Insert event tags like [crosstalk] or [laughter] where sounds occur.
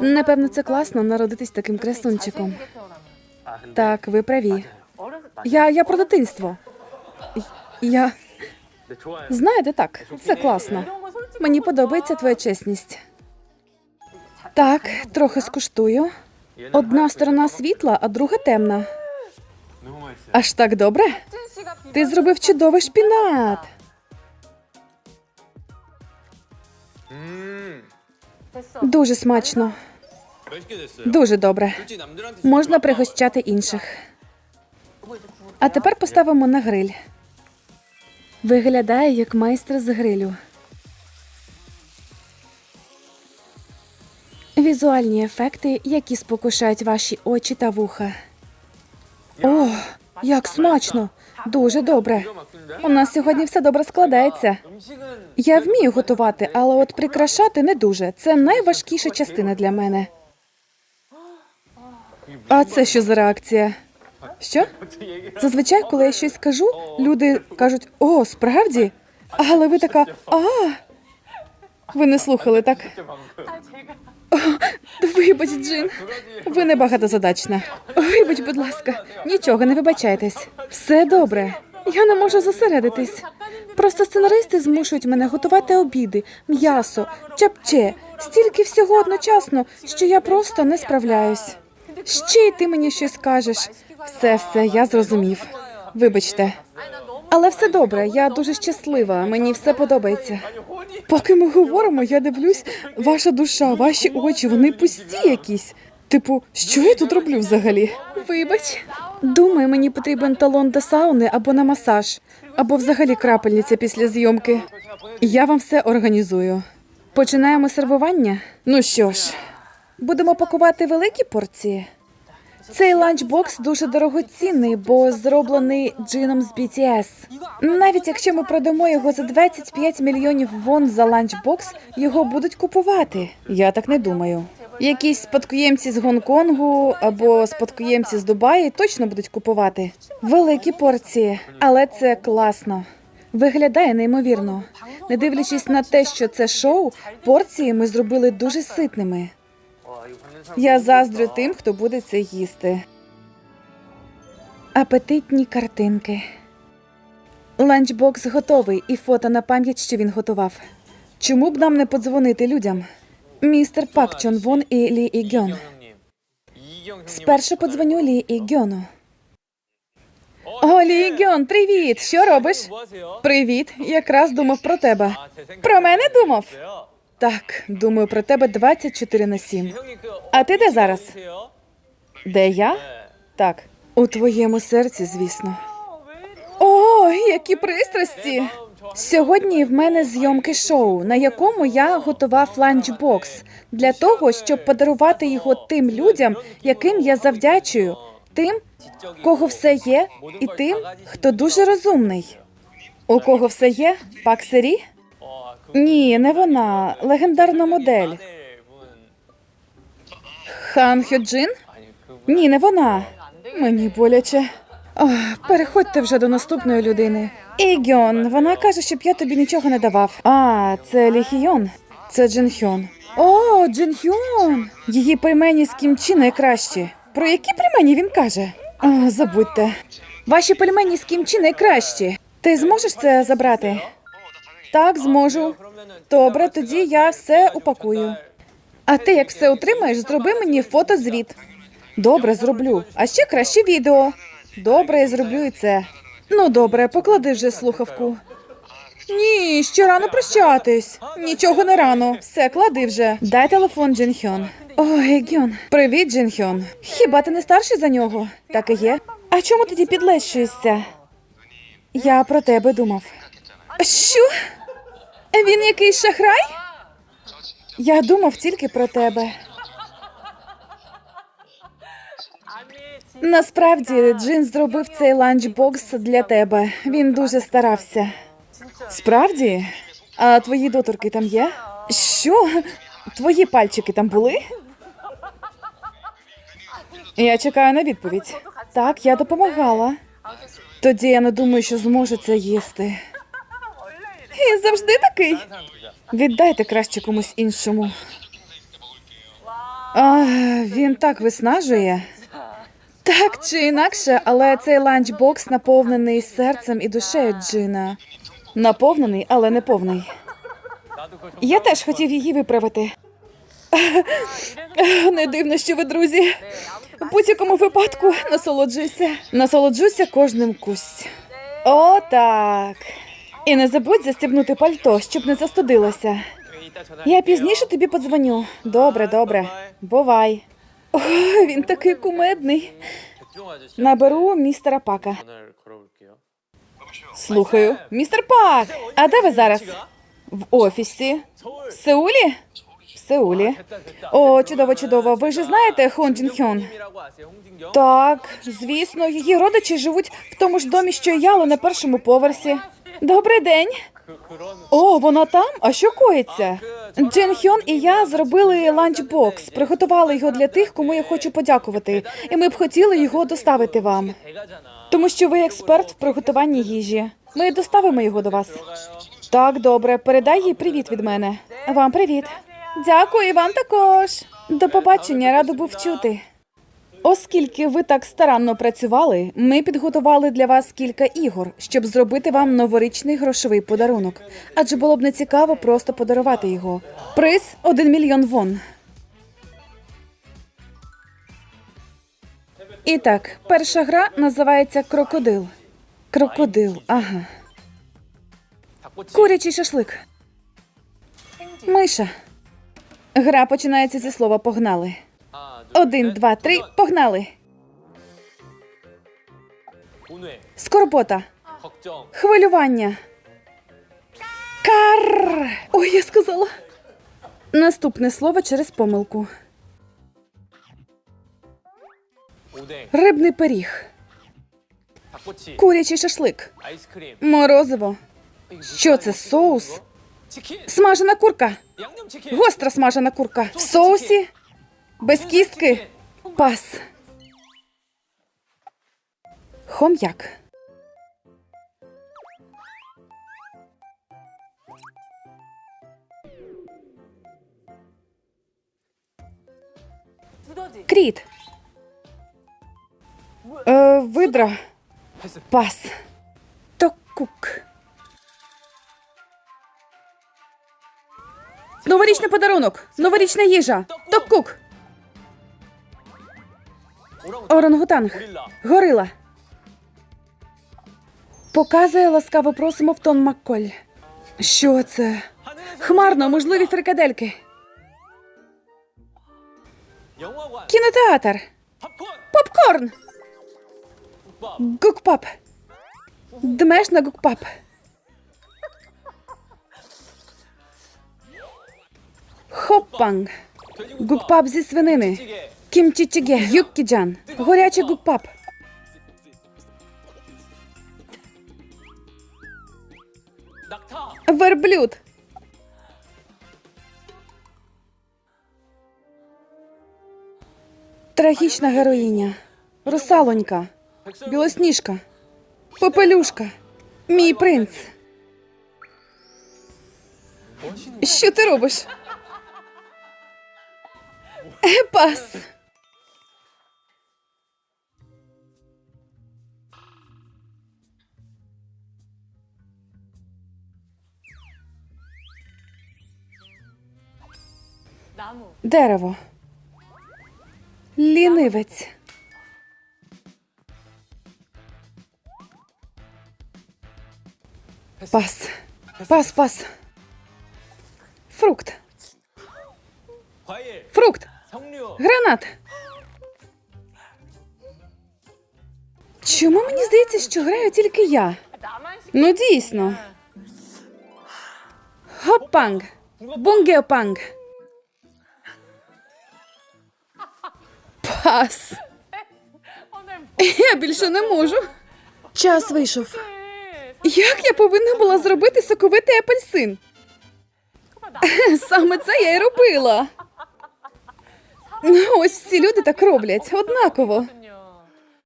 Напевно, це класно народитись таким красунчиком. Так, ви праві. Я, я про дитинство. Я. Знаєте, так, це класно. Мені подобається твоя чесність. Так, трохи скуштую. Одна сторона світла, а друга темна. Аж так добре? Ти зробив чудовий шпінат. Дуже смачно. Дуже добре. Можна пригощати інших. А тепер поставимо на гриль. Виглядає як майстер з грилю. Візуальні ефекти, які спокушають ваші очі та вуха. О, як смачно! Дуже добре. У нас сьогодні все добре складається. Я вмію готувати, але от прикрашати не дуже. Це найважкіша частина для мене. А це що за реакція? Що? Зазвичай, коли я щось кажу, люди кажуть О, справді? Але ви така а. Ви не слухали так? Вибач, Джин. Ви небагатозадачна. Вибач, будь ласка, нічого не вибачайтесь. Все добре. Я не можу зосередитись. Просто сценаристи змушують мене готувати обіди, м'ясо, чапче, стільки всього одночасно, що я просто не справляюсь. Ще й ти мені щось кажеш. Все, все, я зрозумів. Вибачте. Але все добре, я дуже щаслива, мені все подобається. Поки ми говоримо, я дивлюсь, ваша душа, ваші очі, вони пусті якісь. Типу, що я тут роблю взагалі? Вибач. Думаю, мені потрібен талон до сауни або на масаж, або взагалі крапельниця після зйомки. Я вам все організую. Починаємо сервування? Ну що ж, будемо пакувати великі порції. Цей ланчбокс дуже дорогоцінний, бо зроблений джином з BTS. Навіть якщо ми продамо його за 25 мільйонів вон за ланчбокс, його будуть купувати. Я так не думаю. Якісь спадкоємці з Гонконгу або спадкоємці з Дубаї точно будуть купувати великі порції, але це класно. Виглядає неймовірно, не дивлячись на те, що це шоу, порції ми зробили дуже ситними. Я заздрю тим, хто буде це їсти. Апетитні картинки. Ланчбокс готовий і фото на пам'ять, що він готував. Чому б нам не подзвонити людям? Містер Пак Чон Вон і Лі І Гьон. Спершу подзвоню Лі І Гьону. О, Лі Гьон, привіт! Що робиш? Привіт. Якраз думав про тебе. Про мене думав? Так, думаю про тебе 24 на 7. А ти де зараз? Де я? Так. У твоєму серці, звісно. О, які пристрасті! Сьогодні в мене зйомки шоу, на якому я готував ланчбокс для того, щоб подарувати його тим людям, яким я завдячую, тим, кого все є, і тим, хто дуже розумний. У кого все є? Паксері? Ні, не вона. Легендарна модель. Хан Хьоджин? Ні, не вона. Мені боляче. Ох, переходьте вже до наступної людини. Егіон, вона каже, щоб я тобі нічого не давав. А, це Ліхіон. Це Джинхьон. О, Джинхьон! Її пельмені з кімчі найкращі. Про які пельмені він каже? О, Забудьте. Ваші пельмені з кімчі найкращі. Ти зможеш це забрати? Так, зможу. Добре, тоді я все упакую. А ти як все отримаєш, зроби мені фотозвіт. Добре, зроблю. А ще краще відео. Добре, я зроблю і це. Ну, добре, поклади вже слухавку. Ні, ще рано прощатись. Нічого не рано. Все, клади вже. Дай телефон Джинхьон. Ой, Гьон. Привіт, Джинхьон. Хіба ти не старший за нього? Так і є. А чому тоді підлещуєшся? Я про тебе думав. Що? Він якийсь шахрай? Я думав тільки про тебе. Насправді Джин зробив цей ланчбокс для тебе. Він дуже старався. Справді? А твої доторки там є? Що? Твої пальчики там були? Я чекаю на відповідь. Так, я допомагала. Тоді я не думаю, що зможу це їсти. І завжди такий. Віддайте краще комусь іншому. А, Він так виснажує. Чи інакше, але цей ланчбокс наповнений серцем і душею Джина. Наповнений, але не повний. Я теж хотів її виправити. [laughs] Не дивно, що ви друзі. У будь-якому випадку насолоджуйся. Насолоджуся кожним кусь. О, так. І не забудь застібнути пальто, щоб не застудилося. Я пізніше тобі подзвоню. Добре, добре. Бувай. О, Він такий кумедний. Наберу містера пака. Слухаю, містер Пак. А де ви зараз? В офісі в Сеулі? В Сеулі. О, чудово, чудово. Ви ж знаєте Хон Джін Хьон? Так, звісно, її родичі живуть в тому ж домі, що й яло на першому поверсі. Добрий день. О, вона там? А що коїться? Джин Хьон і я зробили ланчбокс, приготували його для тих, кому я хочу подякувати, і ми б хотіли його доставити вам. Тому що ви експерт в приготуванні їжі. Ми доставимо його до вас. Так, добре, передай їй привіт від мене. Вам привіт. Дякую вам також. До побачення, радо був чути. Оскільки ви так старанно працювали, ми підготували для вас кілька ігор, щоб зробити вам новорічний грошовий подарунок. Адже було б нецікаво просто подарувати його. Приз 1 мільйон вон. І так, перша гра називається крокодил. Крокодил. Ага. Курячий шашлик. Миша. Гра починається зі слова погнали. Один, два, три. Погнали. Скорбота. Хвилювання. Карр. Ой, я сказала. Наступне слово через помилку. Рибний пиріг. Курячий шашлик. Морозиво. Що це соус? Смажена курка. Гостра смажена курка. В соусі. Без кістки. Пас. Хом'як. Кріт. Е, видра. Пас. Токук. Новорічний подарунок. Новорічна їжа. Токук. Орангутанг. Горила. Показує ласкаво просимо в тон Макколь. Що це? Хмарно, можливі фрикадельки. Кінотеатр. Попкорн. Гукпап. Дмеш на гукпап. Хоппанг. Гукпап зі свинини. Кімчичиге, юккіджан, горячий гукпап. Верблюд. Трагічна героїня. Русалонька. Білосніжка. Попелюшка. Мій принц. Що ти робиш? Епас. Дерево. Лінивець. Пас. Пас, пас. Фрукт. Фрукт. Гранат. Чому мені здається, що граю тільки я? Ну, дійсно. Хоппанг. Бунгеопанг. Пас. Я більше не можу. Час вийшов. Як я повинна була зробити соковитий апельсин? Саме це я й робила. Ну, ось всі люди так роблять однаково.